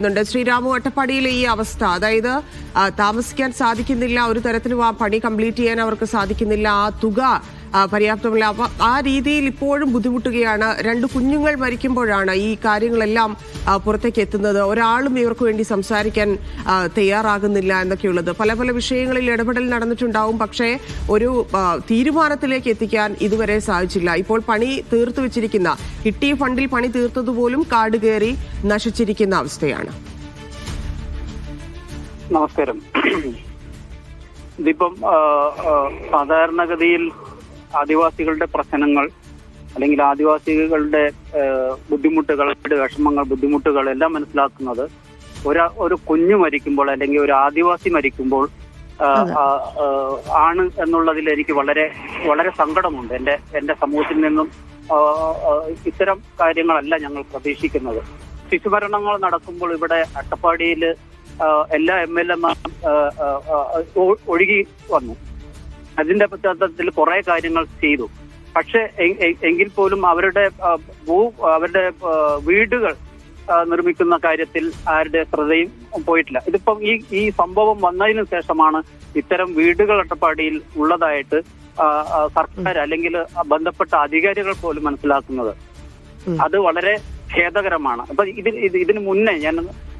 ണ്ട് ശ്രീരാമു അട്ടപ്പാടിയിലെ ഈ അവസ്ഥ. അതായത് താമസിക്കാൻ സാധിക്കുന്നില്ല. ഒരു തരത്തിലും ആ പണി കംപ്ലീറ്റ് ചെയ്യാൻ അവർക്ക് സാധിക്കുന്നില്ല. ആ തുക പര്യാപ്തമല്ല. ആ രീതിയിൽ ഇപ്പോഴും ബുദ്ധിമുട്ടുകയാണ്. രണ്ട് കുഞ്ഞുങ്ങൾ മരിക്കുമ്പോഴാണ് ഈ കാര്യങ്ങളെല്ലാം പുറത്തേക്ക് എത്തുന്നത്. ഒരാളും ഇവർക്ക് വേണ്ടി സംസാരിക്കാൻ തയ്യാറാകുന്നില്ല എന്നൊക്കെയുള്ളത്. പല പല വിഷയങ്ങളിൽ ഇടപെടൽ നടന്നിട്ടുണ്ടാവും. പക്ഷേ ഒരു തീരുമാനത്തിലേക്ക് എത്തിക്കാൻ ഇതുവരെ സാധിച്ചില്ല. ഇപ്പോൾ പണി തീർത്തു വെച്ചിരിക്കുന്ന കിട്ടിയ ഫണ്ടിൽ പണി തീർത്തതുപോലും കാട് കയറി നശിച്ചിരിക്കുന്ന അവസ്ഥയാണ്. നമസ്കാരം. ഇതിപ്പം സാധാരണഗതിയിൽ ആദിവാസികളുടെ പ്രശ്നങ്ങൾ അല്ലെങ്കിൽ ആദിവാസികളുടെ ബുദ്ധിമുട്ടുകൾ അവരുടെ വിഷമങ്ങൾ ബുദ്ധിമുട്ടുകൾ എല്ലാം മനസ്സിലാക്കുന്നത് ഒരു ഒരു കുഞ്ഞു മരിക്കുമ്പോൾ അല്ലെങ്കിൽ ഒരു ആദിവാസി മരിക്കുമ്പോൾ ആണ് എന്നുള്ളതിൽ എനിക്ക് വളരെ വളരെ സങ്കടമുണ്ട്. എന്റെ എന്റെ സമൂഹത്തിൽ നിന്നും ഇത്തരം കാര്യങ്ങളല്ല ഞങ്ങൾ പ്രതീക്ഷിക്കുന്നത്. ശിശുമരണങ്ങൾ നടക്കുമ്പോൾ ഇവിടെ അട്ടപ്പാടിയിൽ എല്ലാ എം എൽ എമാരും ഒഴുകി വന്നു. അതിന്റെ പശ്ചാത്തലത്തിൽ കുറെ കാര്യങ്ങൾ ചെയ്തു. പക്ഷെ എങ്കിൽ പോലും അവരുടെ ഭൂ അവരുടെ വീടുകൾ നിർമ്മിക്കുന്ന കാര്യത്തിൽ ആരുടെ ശ്രദ്ധയും പോയിട്ടില്ല. ഇതിപ്പം ഈ ഈ സംഭവം വന്നതിന് ശേഷമാണ് ഇത്തരം വീടുകൾ അട്ടപ്പാടിയിൽ ഉള്ളതായിട്ട് സർക്കാർ അല്ലെങ്കിൽ ബന്ധപ്പെട്ട അധികാരികൾ പോലും മനസ്സിലാക്കുന്നത്. അത് വളരെ ഖേദകരമാണ്. അപ്പൊ ഇതിന് ഇതിന് മുന്നേ ഞാൻ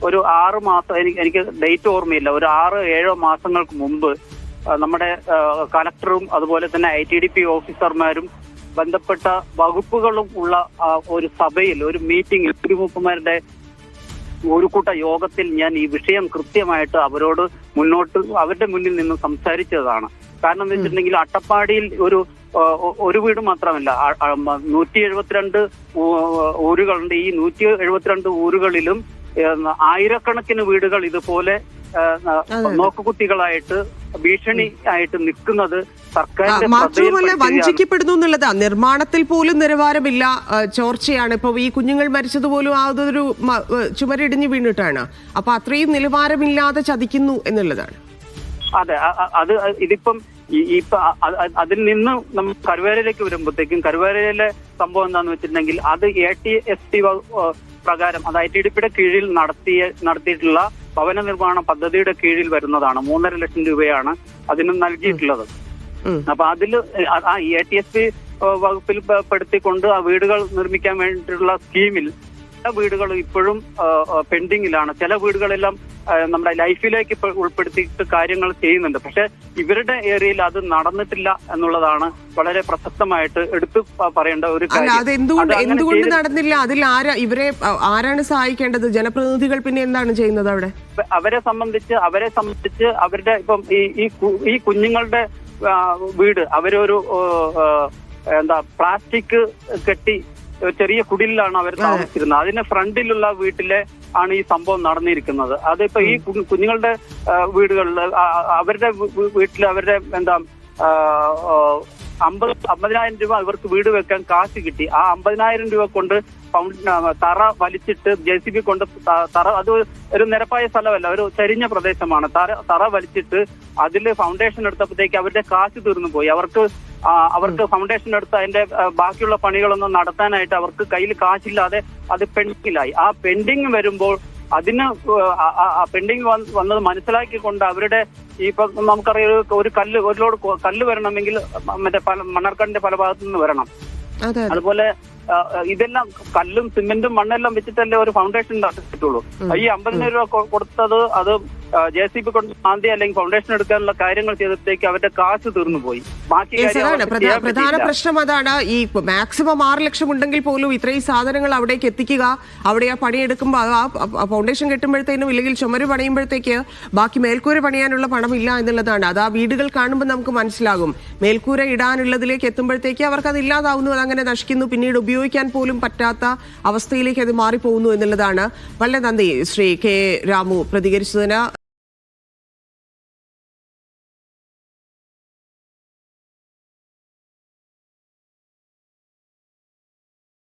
ഒരു ആറ് മാസം എനിക്ക് എനിക്ക് ഡേറ്റ് ഓർമ്മയില്ല. ഒരു ആറ് ഏഴോ മാസങ്ങൾക്ക് മുമ്പ് നമ്മുടെ കലക്ടറും അതുപോലെ തന്നെ ഐ ടി ഡി പി ഓഫീസർമാരും ബന്ധപ്പെട്ട വകുപ്പുകളും ഉള്ള ഒരു സഭയിൽ ഒരു മീറ്റിംഗിൽ തിരുമുപ്പന്മാരുടെ ഒരു കൂട്ട യോഗത്തിൽ ഞാൻ ഈ വിഷയം കൃത്യമായിട്ട് അവരോട് മുന്നോട്ട് അവരുടെ മുന്നിൽ നിന്ന് സംസാരിച്ചതാണ്. കാരണം എന്ന് വെച്ചിട്ടുണ്ടെങ്കിൽ അട്ടപ്പാടിയിൽ ഒരു ഒരു വീട് മാത്രമല്ല നൂറ്റി എഴുപത്തിരണ്ട് ഊരുകളുണ്ട്. ഈ നൂറ്റി എഴുപത്തിരണ്ട് ഊരുകളിലും ആയിരക്കണക്കിന് വീടുകൾ ഇതുപോലെ അതെ. ഭീഷണി ആയിട്ട് നിൽക്കുന്നത് മാത്രമല്ല. വഞ്ചിക്കപ്പെടുന്നു എന്നുള്ളതാ നിർമ്മാണത്തിൽ പോലും നിലവാരമില്ല ചോർച്ചയാണ് ഇപ്പൊ ഈ കുഞ്ഞുങ്ങൾ മരിച്ചതുപോലും ആ ഒരു ചുമരിടിഞ്ഞു വീണിട്ടാണ് അപ്പൊ അത്രയും നിലവാരമില്ലാതെ ചതിക്കുന്നു എന്നുള്ളതാണ് അതെ അത് ഇതിപ്പം ഇപ്പൊ അതിൽ നിന്ന് നമ്മൾ കരുവേരയിലേക്ക് വരുമ്പോഴത്തേക്കും കരുവേരയിലെ സംഭവം എന്താന്ന് വെച്ചിട്ടുണ്ടെങ്കിൽ അത് എ ടി എസ് ടി പ്രകാരം അത് ഐ ടി ഡി പിയുടെ കീഴിൽ നടത്തിയ നടത്തിയിട്ടുള്ള ഭവന നിർമ്മാണ പദ്ധതിയുടെ കീഴിൽ വരുന്നതാണ്. മൂന്നര ലക്ഷം രൂപയാണ് അതിന് നൽകിയിട്ടുള്ളത്. അപ്പൊ അതിൽ ആ എ ടി എസ് പി വകുപ്പിൽ പെടുത്തിക്കൊണ്ട് ആ വീടുകൾ നിർമ്മിക്കാൻ വേണ്ടിയിട്ടുള്ള സ്കീമിൽ ചില വീടുകൾ ഇപ്പോഴും പെൻഡിങ്ങിലാണ്. ചില വീടുകളെല്ലാം നമ്മുടെ ലൈഫിലേക്ക് ഇപ്പൊ ഉൾപ്പെടുത്തിയിട്ട് കാര്യങ്ങൾ ചെയ്യുന്നുണ്ട്. പക്ഷെ ഇവരുടെ ഏരിയയിൽ അത് നടന്നിട്ടില്ല എന്നുള്ളതാണ് വളരെ പ്രസക്തമായിട്ട് എടുത്തു പറയേണ്ട ഒരു കാര്യം. അതെന്തുകൊണ്ട് എന്തുകൊണ്ട് നടന്നില്ല? അതിൽ ആരാ ഇവരെ ആരാണ് സഹായിക്കേണ്ടത്? ജനപ്രതിനിധികൾ പിന്നെ എന്താണ് ചെയ്യുന്നത് അവിടെ? അവരെ സംബന്ധിച്ച് അവരെ സംബന്ധിച്ച് അവരുടെ ഇപ്പം ഈ ഈ കുഞ്ഞുങ്ങളുടെ വീട് അവരൊരു എന്താ പ്ലാസ്റ്റിക് കെട്ടി ചെറിയ കുടിലാണ് അവർ താമസിച്ചിരുന്നത്. അതിന് ഫ്രണ്ടിലുള്ള വീട്ടിലെ ആണ് ഈ സംഭവം നടന്നിരിക്കുന്നത്. അതിപ്പോ ഈ കുഞ്ഞുങ്ങളുടെ വീടുകളിൽ അവരുടെ വീട്ടിൽ അവരുടെ എന്താ അമ്പത് അമ്പതിനായിരം രൂപ ഇവർക്ക് വീട് വെക്കാൻ കാശ് കിട്ടി. ആ അമ്പതിനായിരം രൂപ കൊണ്ട് തറ വലിച്ചിട്ട് ജെ സി ബി കൊണ്ട് തറ അത് ഒരു നിരപ്പായ സ്ഥലമല്ല ഒരു ചരിഞ്ഞ പ്രദേശമാണ്. തറ തറ വലിച്ചിട്ട് അതിൽ ഫൗണ്ടേഷൻ എടുത്തപ്പോഴത്തേക്ക് അവരുടെ കാശ് തീർന്നു പോയി. അവർക്ക് അവർക്ക് ഫൗണ്ടേഷൻ എടുത്ത് അതിന്റെ ബാക്കിയുള്ള പണികളൊന്നും നടത്താനായിട്ട് അവർക്ക് കയ്യിൽ കാശില്ലാതെ അത് പെൻഡിങ്ങിലായി ആ പെൻഡിങ് വരുമ്പോൾ അതിന് പെൻഡിങ് വന്നത് മനസ്സിലാക്കിക്കൊണ്ട് അവരുടെ ഈ ഇപ്പൊ നമുക്കറിയാം ഒരു- കല്ല് ഒരു ലോഡ് കല്ല് വരണമെങ്കിൽ മറ്റേ പല മണ്ണാർക്കാടിന്റെ പല ഭാഗത്തു നിന്ന് വരണം. അതെ അതെ. അതുപോലെ ഇതെല്ലാം കല്ലും സിമെന്റും മണ്ണെല്ലാം വെച്ചിട്ടല്ലേ ഒരു ഫൗണ്ടേഷൻ ഉണ്ടാക്കിയിട്ടുള്ളൂ ഈ അമ്പതിനായിരം രൂപ കൊടുത്തത് അത് ജെ സി ബി കൊണ്ട് ശാന്തി അല്ലെങ്കിൽ ഫൗണ്ടേഷൻ എടുക്കാനുള്ള കാര്യങ്ങൾ ചെയ്തപ്പോഴത്തേക്ക് അവരുടെ കാശ് തീർന്നു പോയി. ബാക്കി പ്രധാന പ്രശ്നം അതാണ് ഈ മാക്സിമം ആറ് ലക്ഷം ഉണ്ടെങ്കിൽ പോലും ഇത്രയും സാധനങ്ങൾ അവിടേക്ക് എത്തിക്കുക. അവിടെ ആ പണിയെടുക്കുമ്പോൾ ആ ഫൗണ്ടേഷൻ കെട്ടുമ്പോഴത്തേനും ഇല്ലെങ്കിൽ ചുമര് പണിയുമ്പോഴത്തേക്ക് ബാക്കി മേൽക്കൂര പണിയാനുള്ള പണമില്ല എന്നുള്ളതാണ്. അത് ആ വീടുകൾ കാണുമ്പോൾ നമുക്ക് മനസ്സിലാകും. മേൽക്കൂര ഇടാനുള്ളതിലേക്ക് എത്തുമ്പോഴത്തേക്ക് അവർക്ക് അത് ഇല്ലാതാവുന്നു അത് അങ്ങനെ നശിക്കുന്നു പിന്നീട് ഉപയോഗിക്കാൻ പോലും പറ്റാത്ത അവസ്ഥയിലേക്ക് അത് മാറിപ്പോകുന്നു എന്നുള്ളതാണ് വളരെ നന്ദി ശ്രീ കെ രാമു പ്രതികരിച്ചതിന്